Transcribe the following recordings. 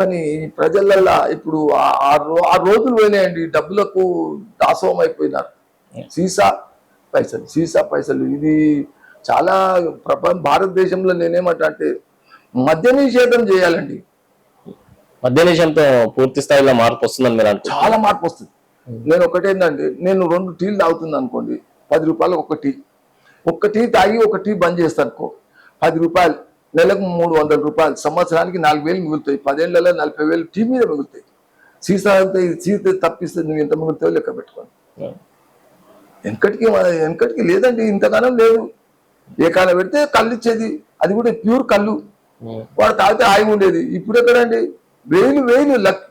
కానీ ప్రజలల్లా ఇప్పుడు ఆ- రోజులు పోయినాయండి. డబ్బులకు దాసోహం అయిపోయినారు సీసా పైసలు సీసా పైసలు. ఇది చాలా ప్రపంచ భారతదేశంలో నేనేమంటా అంటే మద్య నిషేధం చేయాలండి. మద్య నిషేధంతో పూర్తి స్థాయిలో మార్పు వస్తుందని మీరు చాలా మార్పు వస్తుంది. నేను ఒకటేంటంటే నేను రెండు టీలు తాగుతుంది అనుకోండి. పది రూపాయలు ఒక టీ. ఒక్క టీ తాగి ఒక టీ బంద్ చేస్తాను అనుకో. పది రూపాయలు. నెలకు మూడు వందల రూపాయలు సంవత్సరానికి నాలుగు వేలు మిగులుతాయి. పదేళ్ళలో నలభై వేలు టీ మీద మిగులుతాయి. సీసా సీసా తప్పిస్తే నువ్వు ఎంత మిగులుతావో లెక్క పెట్టుకోండి. వెనకటికి వెనకటికి లేదండి ఇంతకాలం లేదు ఏ కాలం పెడితే కళ్ళు ఇచ్చేది. అది కూడా ప్యూర్ కళ్ళు. వాడు తాగితే హాయిగా ఉండేది. ఇప్పుడు ఎక్కడండి? వేలు వేలు లక్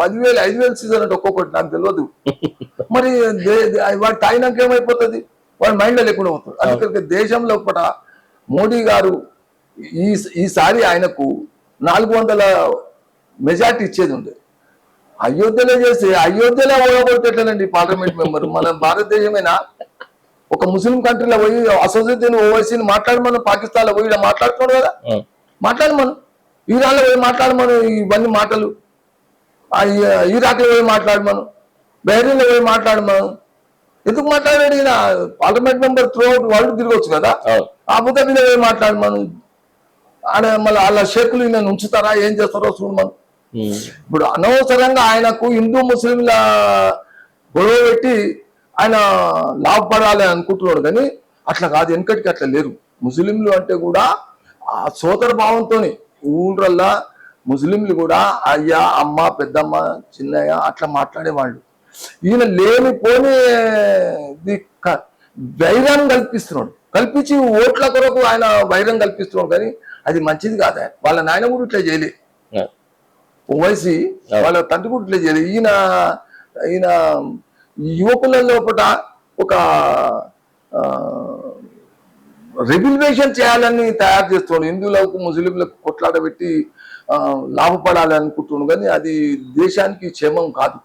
పదివేలు ఐదు వేలు సీజన్ అంటే ఒక్కొక్కటి నాకు తెలియదు మరి వాడు తాగినాక ఏమైపోతుంది? వాడి మైండ్లో లేకుండా పోతుంది అందుకని దేశంలో కూడా మోడీ గారు ఈ ఈసారి ఆయనకు నాలుగు వందల మెజార్టీ ఇచ్చేది ఉంది. అయోధ్యలో చేసి అయోధ్యలో ఓడగొట్టేట్లేనండి పార్లమెంట్ మెంబర్. మన భారతదేశమేనా? ఒక ముస్లిం కంట్రీలో పోయి అసోసియేషన్ ఓవైసీని మాట్లాడమను పాకిస్తాన్లో పోయి ఈడ మాట్లాడుతున్నాడు కదా? మాట్లాడమను. ఇరాన్లో పోయి మాట్లాడమను ఇవన్నీ మాటలు. ఇరాక్లో పోయి మాట్లాడమను. బహ్రీన్లో పోయి మాట్లాడమను. ఎందుకు మాట్లాడాడు ఈయన? Parliament member throughout world తిరగొచ్చు కదా? అబుదాబిలో పోయి మాట్లాడమను. ఆడ మళ్ళీ వాళ్ళ షేకులు ఈయన ఉంచుతారా ఏం చేస్తారో చూడమను. ఇప్పుడు అనవసరంగా ఆయనకు హిందూ ముస్లింల గొడవ పెట్టి ఆయన లాభపడాలి అనుకుంటున్నాడు కానీ అట్లా కాదు వెనకటికి అట్లా లేరు ముస్లింలు అంటే కూడా ఆ సోదర భావంతో ఊళ్ళల్లా ముస్లింలు కూడా అయ్యా అమ్మ పెద్దమ్మ చిన్నయ్య అట్లా మాట్లాడేవాళ్ళు. ఈయన లేనిపోని వైరం కల్పిస్తున్నాడు. కల్పించి ఓట్ల కొరకు ఆయన వైరం కల్పిస్తున్నాడు కానీ అది మంచిది కాదు? ఆయన. వాళ్ళ నాయన కూడా ఇట్లా చేయలే. ఓవైసీ వాళ్ళ తండ్రి కూడా ఇట్లా చేయలేదు ఈయన ఈయన యువకుల లోపల ఒక రెగ్యులేషన్ చేయాలని తయారు చేస్తున్నాడు. హిందువులకు ముస్లింలకు కొట్లాడబెట్టి ఆ, లాభపడాలి అనుకుంటున్నాడు కానీ అది దేశానికి క్షేమం కాదు.